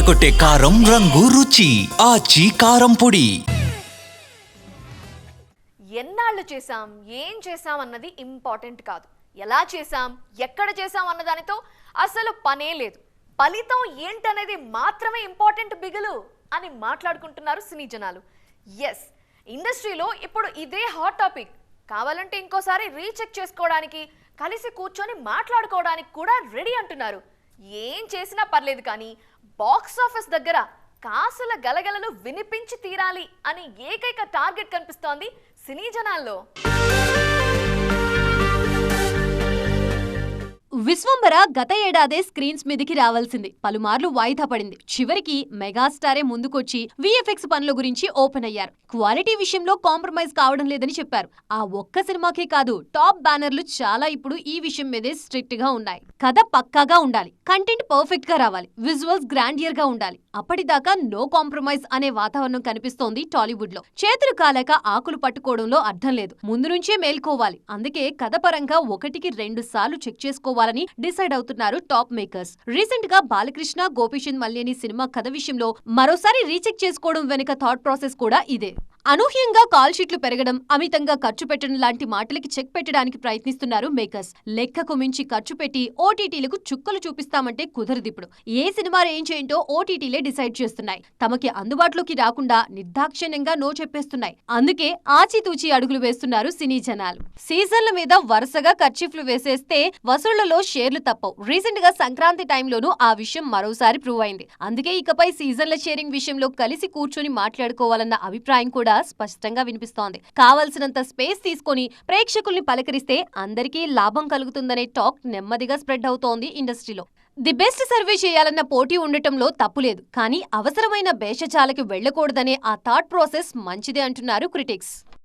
అదరకొట్టే కారం రంగు రుచి. ఆచి కారం పొడి. ఎన్నాళ్ళు చేసాం ఏం చేసాం అన్నది ఇంపార్టెంట్ కాదు. ఎలా చేసాం ఎక్కడ చేసాం అన్న దానితో అసలు పనే లేదు. ఫలితం ఏంటనేది మాత్రమే ఇంపార్టెంట్ బిగులు అని మాట్లాడుకుంటున్నారు సినీ జనాలు ఎస్ ఇండస్ట్రీలో ఇప్పుడు ఇదే హాట్ టాపిక్ కావాలంటే ఇంకోసారి రీచెక్ చేసుకోవడానికి కలిసి కూర్చొని మాట్లాడుకోవడానికి కూడా రెడీ అంటున్నారు. ఏం చేసినా పర్లేదు కానీ బాక్స్ ఆఫీస్ దగ్గర కాసుల గలగలను వినిపించి తీరాలి అని ఏకైక టార్గెట్ కనిపిస్తోంది సినీ జనాల్లో. విశ్వంబర గత ఏడాదే స్క్రీన్స్ మీదికి రావాల్సింది. పలుమార్లు వాయిదా పడింది. చివరికి మెగాస్టారే ముందుకొచ్చి విఎఫ్ఎక్స్ పనుల గురించి ఓపెన్ అయ్యారు. క్వాలిటీ విషయంలో కాంప్రమైజ్ కావడం లేదని చెప్పారు. ఆ ఒక్క సినిమాకే కాదు టాప్ బ్యానర్లు చాలా ఇప్పుడు ఈ విషయం మీదే స్ట్రిక్ట్గా ఉన్నాయి. కథ పక్కాగా ఉండాలి. కంటెంట్ పర్ఫెక్ట్గా రావాలి. విజువల్స్ గ్రాండియర్గా ఉండాలి. అప్పటిదాకా నో కాంప్రమైజ్ అనే వాతావరణం కనిపిస్తోంది టాలీవుడ్లో చేతులు కాలేక ఆకులు పట్టుకోవడంలో అర్థం లేదు. ముందు నుంచే మేల్కోవాలి. అందుకే కథ పరంగా ఒకటికి రెండు సార్లు చెక్ చేసుకోవాలని డిసైడ్ అవుతున్నారు టాప్ మేకర్స్. రీసెంట్గా బాలకృష్ణ గోపీచంద్ మల్లేని సినిమా కథ విషయంలో మరోసారి రీచెక్ చేసుకోవడం వెనుక థాట్ ప్రాసెస్ కూడా ఇదే. అనూహ్యంగా కాల్ షీట్లు పెరగడం అమితంగా ఖర్చు పెట్టడం లాంటి మాటలకి చెక్ పెట్టడానికి ప్రయత్నిస్తున్నారు మేకర్స్. లెక్కకు మించి ఖర్చు పెట్టి ఓటీటీలకు చుక్కలు చూపిస్తామంటే కుదరదిప్పుడు ఏ సినిమా రేంజ్ ఏంటో ఓటీటీలే డిసైడ్ చేస్తున్నాయి. తమకి అందుబాటులోకి రాకుండా నిర్దాక్షిణ్యంగా నో చెప్పేస్తున్నాయి. అందుకే ఆచితూచి అడుగులు వేస్తున్నారు సినీ జనాలు. సీజన్ల మీద వరుసగా ఖర్చీఫ్లు వేసేస్తే వసూళ్ళలో షేర్లు తప్పవు. రీసెంట్గా సంక్రాంతి టైంలోనూ ఆ విషయం మరోసారి ప్రూవ్ అయింది. అందుకే ఇకపై సీజన్ల షేరింగ్ విషయంలో కలిసి కూర్చొని మాట్లాడుకోవాలన్న అభిప్రాయం కూడా కూడా స్పష్టంగా వినిపిస్తోంది. కావలసినంత స్పేస్ తీసుకుని ప్రేక్షకుల్ని పలకరిస్తే అందరికీ లాభం కలుగుతుందనే టాక్ నెమ్మదిగా స్ప్రెడ్ అవుతోంది ఇండస్ట్రీలో. ది బెస్ట్ సర్వే చేయాలన్న పోటీ ఉండటంలో తప్పులేదు కానీ అవసరమైన భేషజాలకి వెళ్ళకూడదనే ఆ థాట్ ప్రాసెస్ మంచిదే అంటున్నారు క్రిటిక్స్.